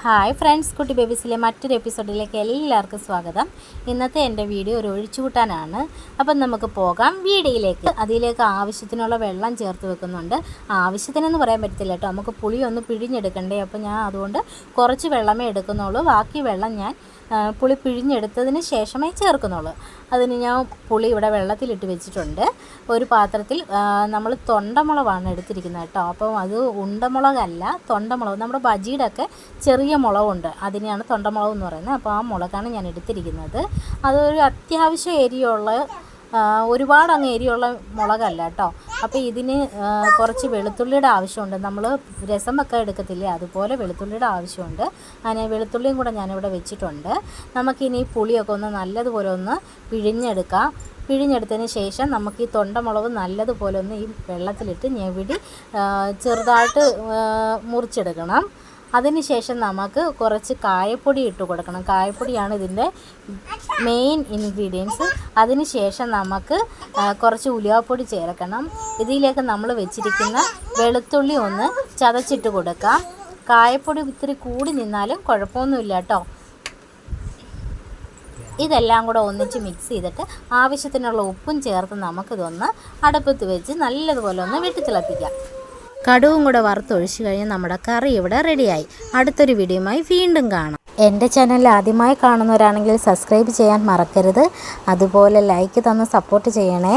Hi friends കുട്ടി ബേബീസിലെ മറ്റൊരു എപ്പിസോഡിലേക്ക് എല്ലാവർക്കും സ്വാഗതം. ഇന്നത്തെ എന്റെ വീഡിയോ ഒരു ഒഴിച്ചുകൂട്ടാനാണ്. അപ്പം നമുക്ക് പോകാം വീഡിയോയിലേക്ക്. അതിലേക്ക് ആവശ്യത്തിനുള്ള വെള്ളം ചേർത്ത് വെക്കുന്നുണ്ട്. ആവശ്യത്തിനെന്ന് പറയാൻ പറ്റത്തില്ല കേട്ടോ. നമുക്ക് പുളി ഒന്ന് പിഴിഞ്ഞെടുക്കണ്ടേ? അപ്പോൾ ഞാൻ അതുകൊണ്ട് കുറച്ച് വെള്ളമേ എടുക്കുന്നുള്ളൂ. ബാക്കി വെള്ളം ഞാൻ പുളി പിഴിഞ്ഞെടുത്തതിന് ശേഷമേ ചേർക്കുന്നുള്ളൂ. അതിന് ഞാൻ പുളി ഇവിടെ വെള്ളത്തിലിട്ട് വെച്ചിട്ടുണ്ട്. ഒരു പാത്രത്തിൽ നമ്മൾ തൊണ്ടമുളകാണ് എടുത്തിരിക്കുന്നത് കേട്ടോ. അപ്പം അത് ഉണ്ടമുളകല്ല തൊണ്ടമുളക്. നമ്മുടെ ബജിയുടെ ഒക്കെ ചെറിയ മുളകുണ്ട്. അതിനെയാണ് തൊണ്ടമുളക് എന്ന് പറയുന്നത്. അപ്പോൾ ആ മുളകാണ് ഞാൻ എടുത്തിരിക്കുന്നത്. അതൊരു അത്യാവശ്യം എരിയുള്ള ഒരുപാട് അങ്ങ് എരിയുള്ള മുളകല്ല കേട്ടോ. അപ്പോൾ ഇതിന് കുറച്ച് വെളുത്തുള്ളിയുടെ ആവശ്യമുണ്ട്. നമ്മൾ രസം വെക്കാൻ എടുക്കത്തില്ലേ? അതുപോലെ വെളുത്തുള്ളിയുടെ ആവശ്യമുണ്ട്. അങ്ങനെ വെളുത്തുള്ളിയും കൂടെ ഞാനിവിടെ വെച്ചിട്ടുണ്ട്. നമുക്കിനി പുളിയൊക്കെ ഒന്ന് നല്ലതുപോലെ ഒന്ന് പിഴിഞ്ഞെടുക്കാം. പിഴിഞ്ഞെടുത്തതിന് ശേഷം നമുക്ക് ഈ തൊണ്ടമുളക് നല്ലതുപോലെ ഒന്ന് ഈ വെള്ളത്തിലിട്ട് ഞെവിടി ചെറുതായിട്ട് മുറിച്ചെടുക്കണം. അതിനുശേഷം നമുക്ക് കുറച്ച് കായപ്പൊടി ഇട്ട് കൊടുക്കണം. കായപ്പൊടിയാണ് ഇതിന്റെ മെയിൻ ഇൻഗ്രീഡിയൻസ് അതിനുശേഷം നമുക്ക് കുറച്ച് ഉലുവാപ്പൊടി ചേർക്കണം. ഇതിലേക്ക് നമ്മൾ വെച്ചിരിക്കുന്ന വെളുത്തുള്ളി ഒന്ന് ചതച്ചിട്ട് കൊടുക്കാം. കായപ്പൊടി ഇത്തിരി കൂടി നിന്നാലും കുഴപ്പമൊന്നുമില്ല കേട്ടോ. ഇതെല്ലാം കൂടെ ഒന്നിച്ച് മിക്സ് ചെയ്തിട്ട് ആവശ്യത്തിനുള്ള ഉപ്പും ചേർത്ത് നമുക്കിതൊന്ന് അടുപ്പത്ത് വെച്ച് നല്ലതുപോലെ ഒന്ന് വെട്ടിത്തിളപ്പിക്കാം. കടുവും കൂടെ വറുത്തൊഴിച്ച് കഴിഞ്ഞാൽ നമ്മുടെ കറി ഇവിടെ റെഡിയായി അടുത്തൊരു വീഡിയോയുമായി വീണ്ടും കാണാം. എന്റെ ചാനൽ ആദ്യമായി കാണുന്നവരാണെങ്കിൽ സബ്സ്ക്രൈബ് ചെയ്യാൻ മറക്കരുത്. അതുപോലെ ലൈക്ക് തന്ന് സപ്പോർട്ട് ചെയ്യണേ.